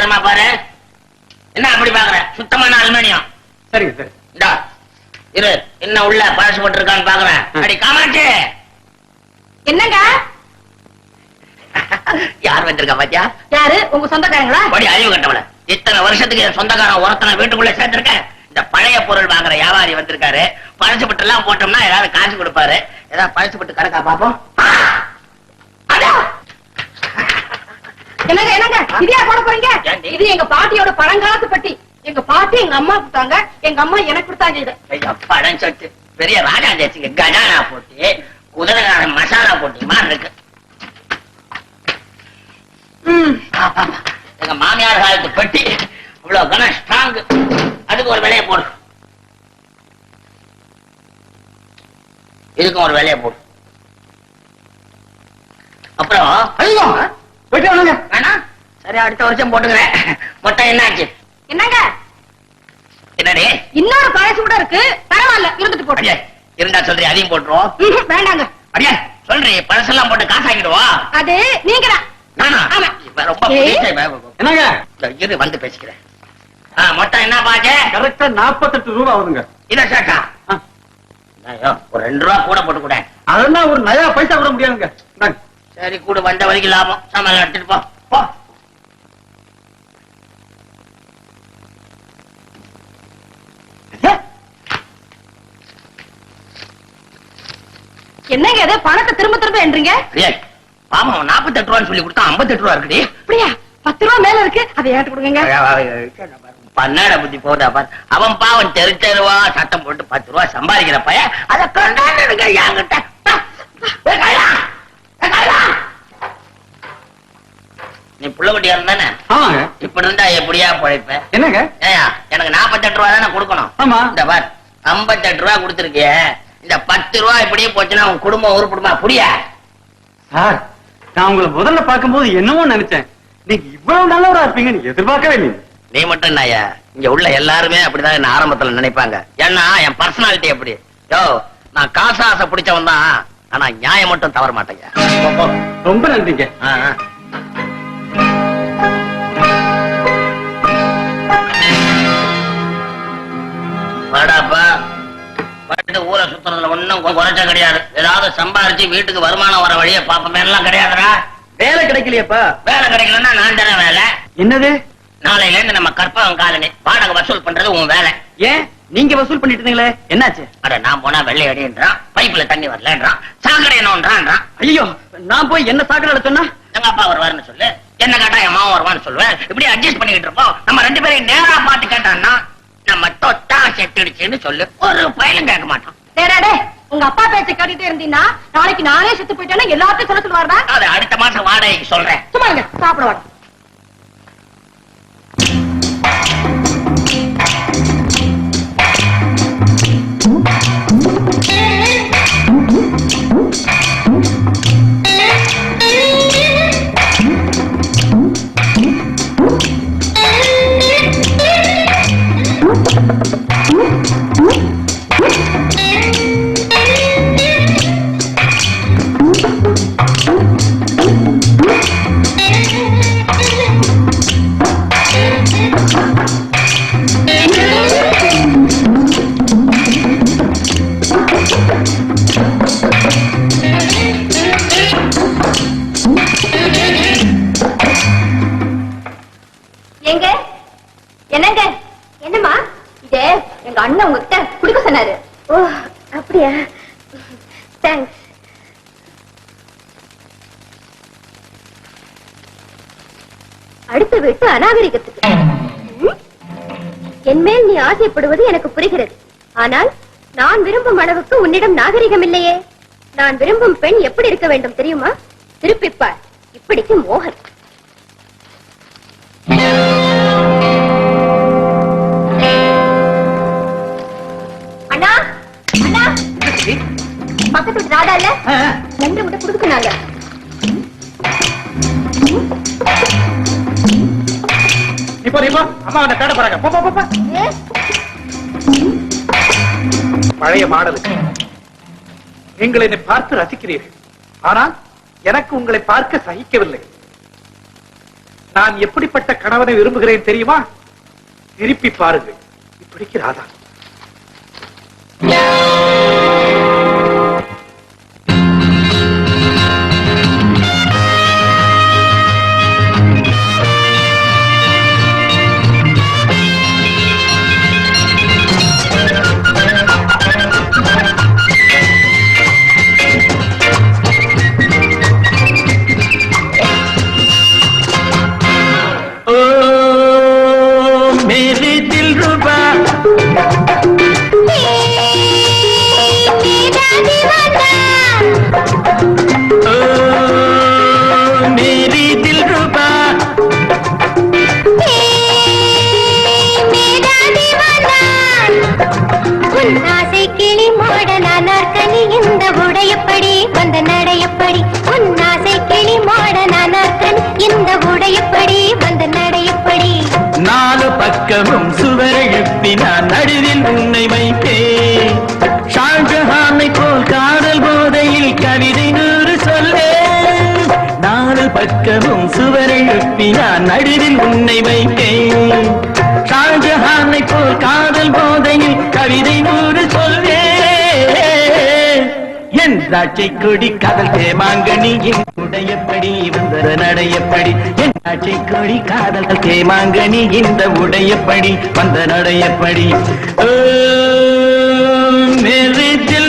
நேரமா பாரு. என்ன அப்படி பாக்குற? சுத்தமான அலுமினியம். சரிங்க சரி. இந்தா இரு. என்ன உள்ள பழசு போட்டிருக்கான்னு பாக்குறேன். அடி காமாட்சி என்னங்க? யார் வந்திருக்கா பாத்தியா? யாரு? உங்க சொந்தக்காரங்களா? படி அறிவு கட்டவள. இத்தனை வருஷத்துக்கு என் சொந்தக்காரன் ஒருத்தனை வீட்டுக்குள்ள சேர்த்திருக்கேன். இந்த பழைய பொருள் வாங்குற வியாபாரி வந்திருக்காரு. பழசு பட்டு எல்லாம் போட்டோம்னா ஏதாவது காசு கொடுப்பாரு. ஏதாவது பழசு பட்டு கணக்கா பாப்போம் அடா! என்னங்க என்னங்க? இதையா போட போறீங்க? இது எங்க பாட்டியோட பழங்காலத்து பட்டி. எங்க பாட்டி எங்க அம்மா கொடுத்தாங்க. எங்க அம்மா எனக்கு கொடுத்தாங்க இது. பழம் சொட்டு பெரிய ராஜா தேசிக்கு கஜானா போட்டு குதிரைக்காரன் மசாலா போட்டு மாதிரி இருக்கு. எங்க மாமியார் காலத்து பெட்டி இவ்வளவு கன ஸ்ட்ராங் அதுக்கு ஒரு விலையை போடு. இதுக்கும் ஒரு விலையை போடு. அப்புறம் போயிட்டு வாங்க. வேணாம் சரி அடுத்த வருஷம் போட்டுக்கிறேன். மொத்தம் என்னாச்சு? என்னங்க? என்னடி? இன்னொரு பழசு கூட இருக்கு. பரவாயில்ல இருந்துட்டு போட்டு இருந்தா சொல்றி அதையும் போட்டுருவோம். வேண்டாங்க. அடியே சொல்றி பழசெல்லாம் போட்டு காசாக்கிடுவோம் அது நீங்க தான் நானா ரொம்ப என்னங்க? இரு வந்து பேசிக்கிறேன். மொத்தம் என்ன பாஜே கரெக்டா நாற்பத்தெட்டு ரூபா ஆகுதுங்க. இத ஐயோ, ஒரு ரெண்டு ரூபா கூட போட்டு கூட. அதெல்லாம் ஒரு நயா பைசா கூட முடியாதுங்க. சரி கூட வந்த வரைக்கும் லாபம். சாமான் எடுத்துட்டு போ. என்னங்க இது? பணத்தை திரும்ப திரும்ப என்றீங்க? ஏய், பாவம் நாற்பத்தெட்டு ரூபான்னு சொல்லி கொடுத்தா ஐம்பத்தெட்டு ரூபா இருக்குடி. அப்படியா? பத்து ரூபா மேல இருக்கு. அதை ஏன்ட்டு கொடுங்க பன்னாட புத்தி போதா பார். அவன் பாவம் தெரு தெருவா சட்டம் போட்டு பத்து ரூபா சம்பாதிக்கிற பையன். அதை கொண்டாடுங்க என்கிட்ட. நீ புள்ளகுட்டியா இருந்தானே ஆமாங்க. இப்படி இருந்தா எப்படியா பொழைப்ப. என்னங்க? ஏயா எனக்கு நாற்பத்தெட்டு ரூபா தானே கொடுக்கணும். ஆமா. இந்த பார் ஐம்பத்தெட்டு ரூபா கொடுத்துருக்கிய. இந்த பத்து ரூபா இப்படியே போச்சுன்னா உன் குடும்பம் உருப்படுமா புரியா? சார் நான் உங்களை முதல்ல பார்க்கும்போது என்னமோ நினைச்சேன். நீங்க இவ்வளவு நல்லவரா இருப்பீங்கன்னு எதிர்பார்க்கவே இல்லை நீ மட்டும் இல்லையா இங்க உள்ள எல்லாருமே அப்படிதான் என்ன ஆரம்பத்துல நினைப்பாங்க. ஏன்னா என் பர்சனாலிட்டி எப்படி? யோ நான் காசு ஆசை பிடிச்சவன் தான். ஆனா நியாயம் மட்டும் தவற மாட்டேங்க. ரொம்ப நன்றிங்க. ஊரை சுத்துறதுல கொ- குறைச்ச கிடையாது. ஏதாவது சம்பாரிச்சு வீட்டுக்கு வருமானம் வர வழியை பாப்பமே எல்லாம் கிடையாதுடா. வேலை கிடைக்கலையப்பா. வேலை கிடைக்கலன்னா நான் தானே வேலை. என்னது? நாளையில இருந்து நம்ம கற்பகம் காலனி. வாடகை வசூல் பண்றது உன் வேலை. ஏன்? நீங்க வசூல் பண்ணிட்டு இருந்தீங்களே என்னாச்சு? அட நான் போனா வெள்ளை அடின்றான் பைப்புல தண்ணி வரலன்றான் சாக்கடை என்னன்றான் ஐயோ நான் போய் என்ன சாக்கடை சொன்னா எங்க அப்பா வருவாருன்னு சொல்லு. என்ன கேட்டா என் மாவன் வருவான்னு சொல்லுவேன் இப்படி அட்ஜஸ்ட் பண்ணிக்கிட்டு இருப்போம். நம்ம ரெண்டு பேரையும் நேரா பார்த்து கேட்டான்னா நம்ம தொட்டா செத்துடுச்சுன்னு சொல்லு. ஒரு பயலும் கேட்க மாட்டான். டேய், உங்க அப்பா பேச்ச கேட்டுட்டே இருந்தீங்கன்னா நாளைக்கு நானே செத்து போயிட்டேன்னா எல்லாத்தையும் சொல்ல சொல்லுவாருடா. அது அடுத்த மாசம் வாடகைக்கு சொல்றேன். சும்மா சாப்பிட வாங்க அடுத்த வீட்டு அநாகரிகத்துக்கு. ம்? என் மேல் நீ ஆசைப்படுவது எனக்கு புரிகிறது. ஆனால் நான் விரும்பும் அளவுக்கு உன்னிடம் நாகரிகம் இல்லையே. நான் விரும்பும் பெண் எப்படி இருக்க வேண்டும் தெரியுமா? திருப்பிப்பார். இப்படிக்கு மோகன். அண்ணா அண்ணா. பக்கத்து வீட்டு ராதா இல்ல? ரெண்டு முட்டை குடுக்குனாங்க இப்போ இப்போ அம்மா கிட்ட கேட்ட போறாங்க. போ போ போ பழைய மாடலுக்கு நீங்கள் என்னை பார்த்து ரசிக்கிறீர்கள். ஆனால் எனக்கு உங்களை பார்க்க சகிக்கவில்லை. நான் எப்படிப்பட்ட கணவனை விரும்புகிறேன் தெரியுமா? திருப்பி பாருங்கள். இப்படிக்கு ராதா. பக்கமும் சுவரை எழுப்பி நான் நடுவில் உன்னை வைப்பேன். ஷாஜஹானை போல் காதல் போதையில் கவிதை நூறு சொல்லே நாலு பக்கமும் சுவரை எழுப்பி நான் நடுவில் உன்னை வைப்பேன். ஷாஜஹானை போல் காதல் போதையில் கவிதை நூறு சொல்லே என் திராட்சை கொடி கதல் தேமாங்கனியின் உடையப்படி வந்த நடையப்படி என் காட்சி கொடி காதல் தேமாங்கனி இந்த உடையப்படி வந்த நடையப்படி मेरे दिल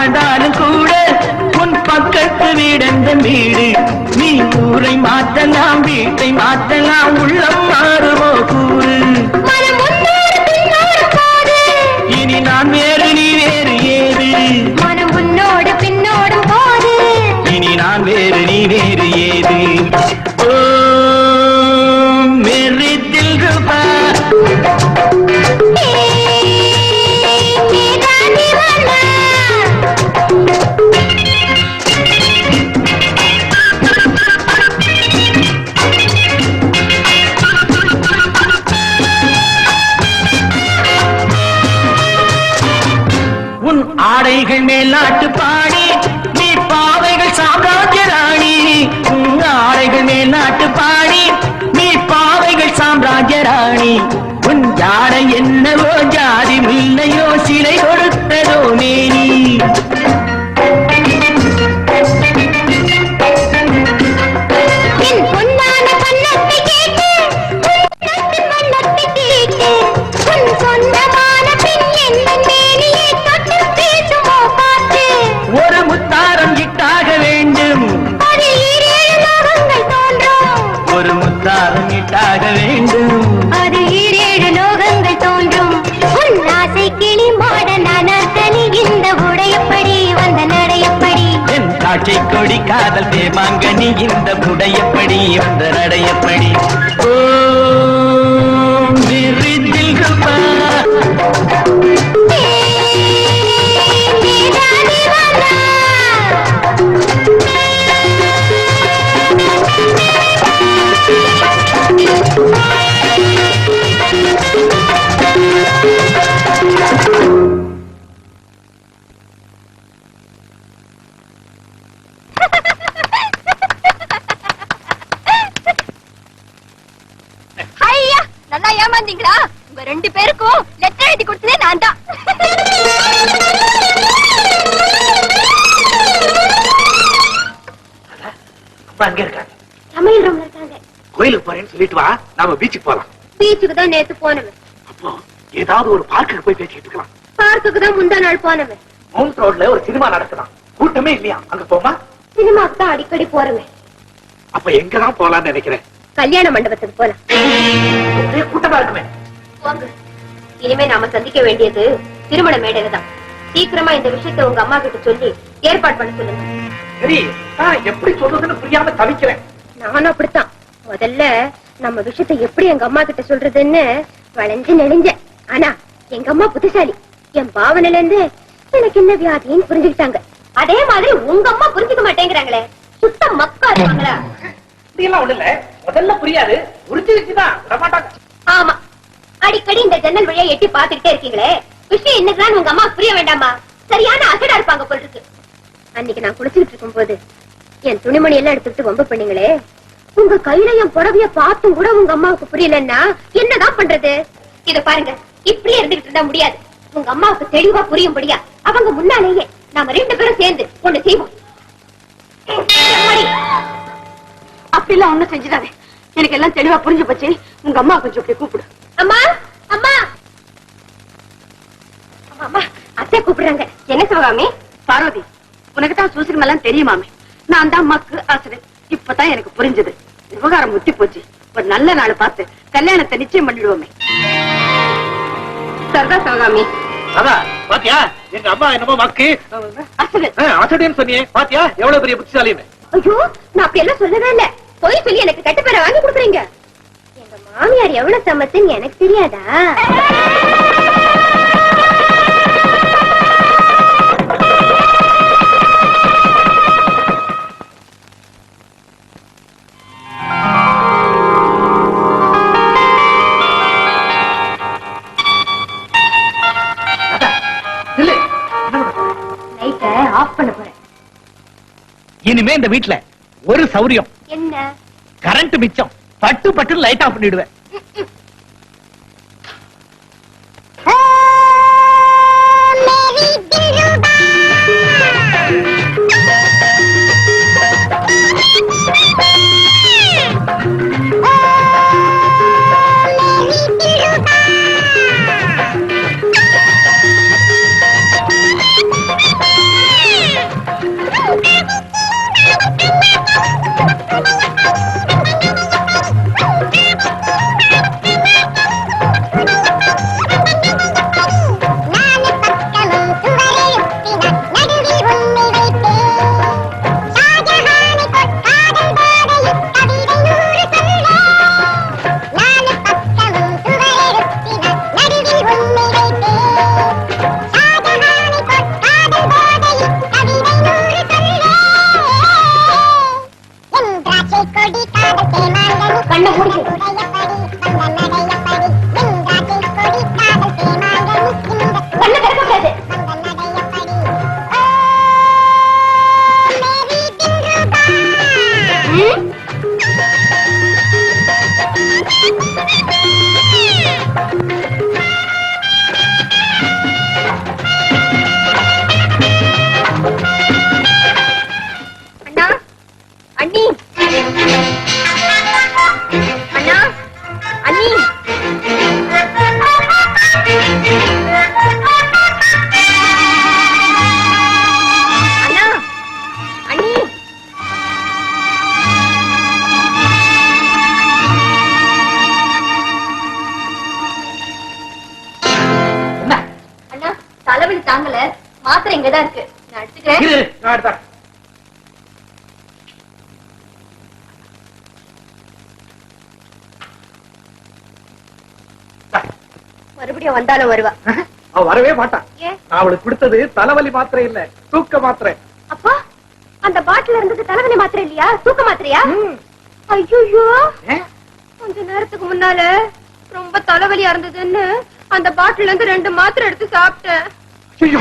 வாழ்ந்தாலும் கூட உன் பக்கத்து வீடெந்த வீடு. நீ ஊரை மாற்றலாம் வீட்டை மாற்றலாம் உள்ளம் மாறுவோ கூறு. இந்த குடையப்படி இந்த நடையப்படி சொல்லிட்டு வா நாம பீச்சுக்கு போலாம். பீச்சுக்கு தான் நேத்து போனவன். அப்போ ஏதாவது ஒரு பார்க்குக்கு போய் பேசிட்டு இருக்கலாம். பார்க்குக்கு தான் முந்தா நாள் போனவன். மவுண்ட் ரோட்ல ஒரு சினிமா நடக்கலாம் கூட்டமே இல்லையா? அங்க போமா? சினிமாக்கு தான் அடிக்கடி போறவன். அப்ப எங்க தான் போலாம்னு நினைக்கிறேன்? கல்யாண மண்டபத்துக்கு போலாம். ஒரே கூட்டமா இருக்குமே. இனிமே நாம சந்திக்க வேண்டியது திருமண மேடையில தான் சீக்கிரமா இந்த விஷயத்தை உங்க அம்மா கிட்ட சொல்லி ஏற்பாடு பண்ண சொல்லுங்க. சரி நான் எப்படி சொல்றதுன்னு புரியாம தவிக்கிறேன். நானும் அப்படித்தான். முதல்ல நம்ம விஷயத்தை எப்படி எங்க அம்மா கிட்ட சொல்றதுன்னு வளைஞ்சு நெளிஞ்சேன். ஆனா எங்க அம்மா புத்திசாலி. என் பாவனையில இருந்து எனக்கு என்ன வியாதின்னு புரிஞ்சுக்கிட்டாங்க. அதே மாதிரி உங்க அம்மா புரிஞ்சுக்க மாட்டேங்கிறாங்களே. சுத்த மக்கா இருப்பாங்களா? இப்படியெல்லாம் ஒண்ணு இல்ல முதல்ல புரியாது. புரிஞ்சிருச்சுதான் விடமாட்டாங்க. ஆமா. அடிக்கடி இந்த ஜன்னல் வழியா எட்டி பாத்துக்கிட்டே இருக்கீங்களே. விஷயம் என்னதான் உங்க அம்மா புரிய வேண்டாமா? சரியான அசடா இருப்பாங்க போல இருக்கு. அன்னைக்கு நான் குளிச்சுக்கிட்டு இருக்கும் போது என் துணிமணி எல்லாம் எடுத்துக்கிட்டு வம்பு பண்ணீங்களே. உங்க கையில என் புடவைய பார்த்தும் கூட உங்க அம்மாவுக்கு புரியலன்னா என்னதான் பண்றது? இத பாருங்க. இப்படியே இருந்துகிட்டு இருந்தா முடியாது. உங்க அம்மாவுக்கு தெளிவா புரியும்படியா அவங்க முன்னாலேயே நாம ரெண்டு பேரும் சேர்ந்து ஒண்ணு செய்வோம். எம்மாடி, அப்படிலாம் ஒண்ணும் செஞ்சிடாதே. எனக்கு எல்லாம் தெளிவா புரிஞ்சு போச்சு. உங்க அம்மா கொஞ்சம் இப்படி கூப்பிடு. அம்மா அம்மா. அம்மா, அத்தை கூப்பிடுறாங்க. என்ன சிவகாமி? பார்வதி உனக்கு தான் சூசிரம் எல்லாம் தெரியுமாமே நான் தான் அம்மாக்கு ஆசிரியர் இப்பதான் எனக்கு புரிஞ்சது. விவகாரம் முத்தி போச்சு. ஒரு நல்ல நாள் பார்த்து கல்யாணத்தை நிச்சயம் பண்ணிடுவோமே. சரிதா சிவகாமி. பாத்தியா? எங்க அம்மா என்னமோ மக்கு. அசடு. அசடின்னு சொன்னியே. பாத்தியா? எவ்வளவு பெரிய புத்திசாலின்னு. ஐயோ நான் அப்படி எல்லாம் சொல்லவே இல்ல. போய் சொல்லி எனக்கு கெட்ட பேரை வாங்கி கொடுக்குறீங்க. எங்க மாமியார் எவ்வளவு சமத்துன்னு எனக்கு தெரியாதா? இனிமே இந்த வீட்ல ஒரு சௌரியம். என்ன? கரண்ட் மிச்சம். பட்டு பட்டு லைட் ஆஃப் பண்ணிடுவேன். தலைவலி தாங்கல. மாத்திரை இங்கதான் இருக்கு. நான் எடுத்துக்கிறேன். நான் மறுபடியும் வந்தாலும் வருவா. அவ வரவே மாட்டான் அவளுக்கு கொடுத்தது தலைவலி மாத்திரை இல்ல தூக்க மாத்திரை. அப்பா அந்த பாட்டில இருந்தது தலைவலி மாத்திரை இல்லையா? தூக்க மாத்திரையா. ஐயோ? கொஞ்ச நேரத்துக்கு முன்னால ரொம்ப தலைவலியா இருந்ததுன்னு அந்த பாட்டில இருந்து ரெண்டு மாத்திரை எடுத்து சாப்பிட்டேன். ஐயோ,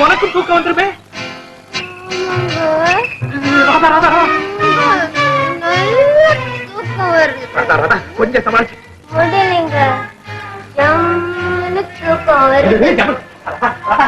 உனக்கும் தூக்கம் வந்துருமே ராதா ராதா ராதா. ராதா கொஞ்சம் சமாளிச்சு முடியலைங்க தூக்கம் வருது ராதா, ராதா.